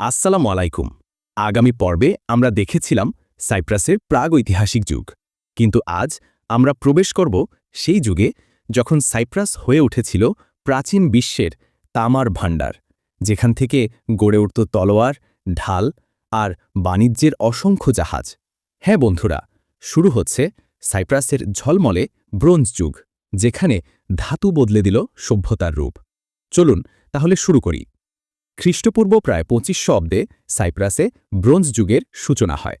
আসসালামু আলাইকুম। আগামী পর্বে আমরা দেখেছিলাম সাইপ্রাসের প্রাগৈতিহাসিক যুগ। কিন্তু আজ আমরা প্রবেশ করব সেই যুগে যখন সাইপ্রাস হয়ে উঠেছিল প্রাচীন বিশ্বের তামার ভাণ্ডার, যেখান থেকে গড়ে উঠত তলোয়ার, ঢাল আর বাণিজ্যের অসংখ্য জাহাজ। হ্যাঁ বন্ধুরা, শুরু হচ্ছে সাইপ্রাসের ঝলমলে ব্রোঞ্জ যুগ, যেখানে ধাতু বদলে দিল সভ্যতার রূপ। চলুন তাহলে শুরু করি। খ্রিস্টপূর্ব প্রায় পঁচিশশো অব্দে সাইপ্রাসে ব্রোঞ্জ যুগের সূচনা হয়।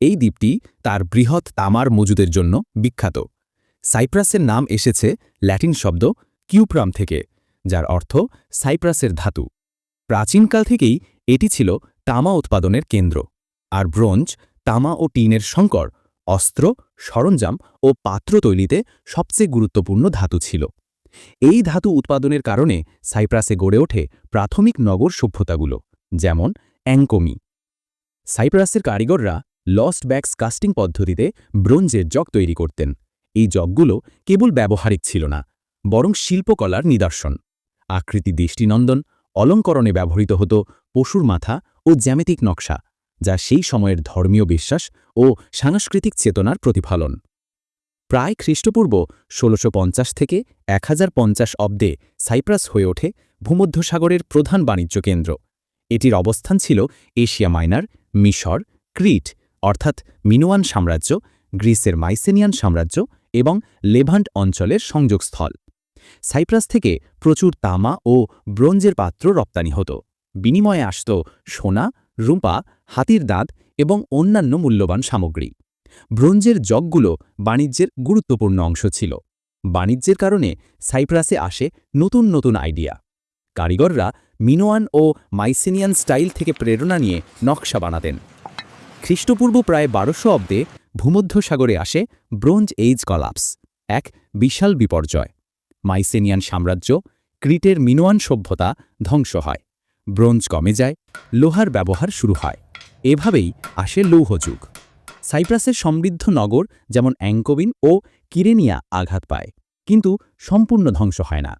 এই দ্বীপটি তার বৃহৎ তামার মজুদের জন্য বিখ্যাত। সাইপ্রাসের নাম এসেছে ল্যাটিন শব্দ কিউপ্রাম থেকে, যার অর্থ সাইপ্রাসের ধাতু। প্রাচীনকাল থেকেই এটি ছিল তামা উৎপাদনের কেন্দ্র, আর ব্রোঞ্জ তামা ও টিনের সংকর, অস্ত্র, সরঞ্জাম ও পাত্র তৈরিতে সবচেয়ে গুরুত্বপূর্ণ ধাতু ছিল। এই ধাতু উৎপাদনের কারণে সাইপ্রাসে গড়ে ওঠে প্রাথমিক নগর সভ্যতাগুলো, যেমন অ্যাঙ্কোমি সাইপ্রাসের কারিগররা লস্ট ব্যাগস কাস্টিং পদ্ধতিতে ব্রোঞ্জের জগ তৈরি করতেন। এই জগগুলো কেবল ব্যবহারিক ছিল না, বরং শিল্পকলার নিদর্শন। আকৃতি দৃষ্টিনন্দন, অলঙ্করণে ব্যবহৃত হতো পশুর মাথা ও জ্যামিতিক নকশা, যা সেই সময়ের ধর্মীয় বিশ্বাস ও সাংস্কৃতিক চেতনার প্রতিফলন। প্রায় খ্রিস্টপূর্ব ষোলোশো থেকে এক হাজার পঞ্চাশ অব্দে সাইপ্রাস হয়ে ওঠে ভূমধ্যসাগরের প্রধান বাণিজ্য কেন্দ্র। এটির অবস্থান ছিল এশিয়া মাইনার, মিশর, ক্রিট, অর্থাৎ মিনোয়ান সাম্রাজ্য, গ্রিসের মাইসেনিয়ান সাম্রাজ্য এবং লেভান্ট অঞ্চলের সংযোগস্থল। সাইপ্রাস থেকে প্রচুর তামা ও ব্রোঞ্জের পাত্র রপ্তানি হতো। বিনিময়ে আসত সোনা, রূপা, হাতির দাঁত এবং অন্যান্য মূল্যবান সামগ্রী। ব্রোঞ্জের জগগুলো বাণিজ্যের গুরুত্বপূর্ণ অংশ ছিল। বাণিজ্যের কারণে সাইপ্রাসে আসে নতুন নতুন আইডিয়া। কারিগররা মিনোয়ান ও মাইসেনিয়ান স্টাইল থেকে প্রেরণা নিয়ে নকশা বানাতেন। খ্রিস্টপূর্ব প্রায় বারোশো অব্দে ভূমধ্যসাগরে আসে ব্রোঞ্জ এইজ কলাপস, এক বিশাল বিপর্যয়। মাইসেনিয়ান সাম্রাজ্য ক্রিটের মিনোয়ান সভ্যতা ধ্বংস হয়। ব্রোঞ্জ কমে যায়, লোহার ব্যবহার শুরু হয়। এভাবেই আসে লৌহযুগ। সাইপ্রাসের সমৃদ্ধ নগর যেমন অ্যাঙ্কোবিন ও কিরেনিয়া আঘাত পায়, কিন্তু সম্পূর্ণ ধ্বংস হয় না।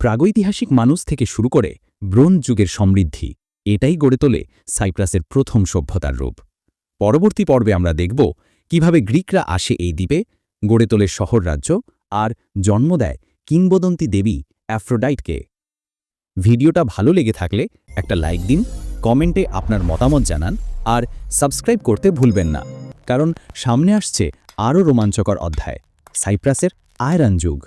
প্রাগৈতিহাসিক মানুষ থেকে শুরু করে ব্রোঞ্জ যুগের সমৃদ্ধি এটাই গড়ে তোলে সাইপ্রাসের প্রথম সভ্যতার রূপ। পরবর্তী পর্বে আমরা দেখব কীভাবে গ্রিকরা আসে এই দ্বীপে, গড়ে তোলে শহর রাজ্য আর জন্ম দেয় কিংবদন্তি দেবী অ্যাফ্রোডাইটকে। ভিডিওটা ভালো লেগে থাকলে একটা লাইক দিন, কমেন্টে আপনার মতামত জানান আর সাবস্ক্রাইব করতে ভুলবেন না কারণ সামনে আসছে আরও রোমাঞ্চকর অধ্যায় সাইপ্রাসের আয়রান যুগ।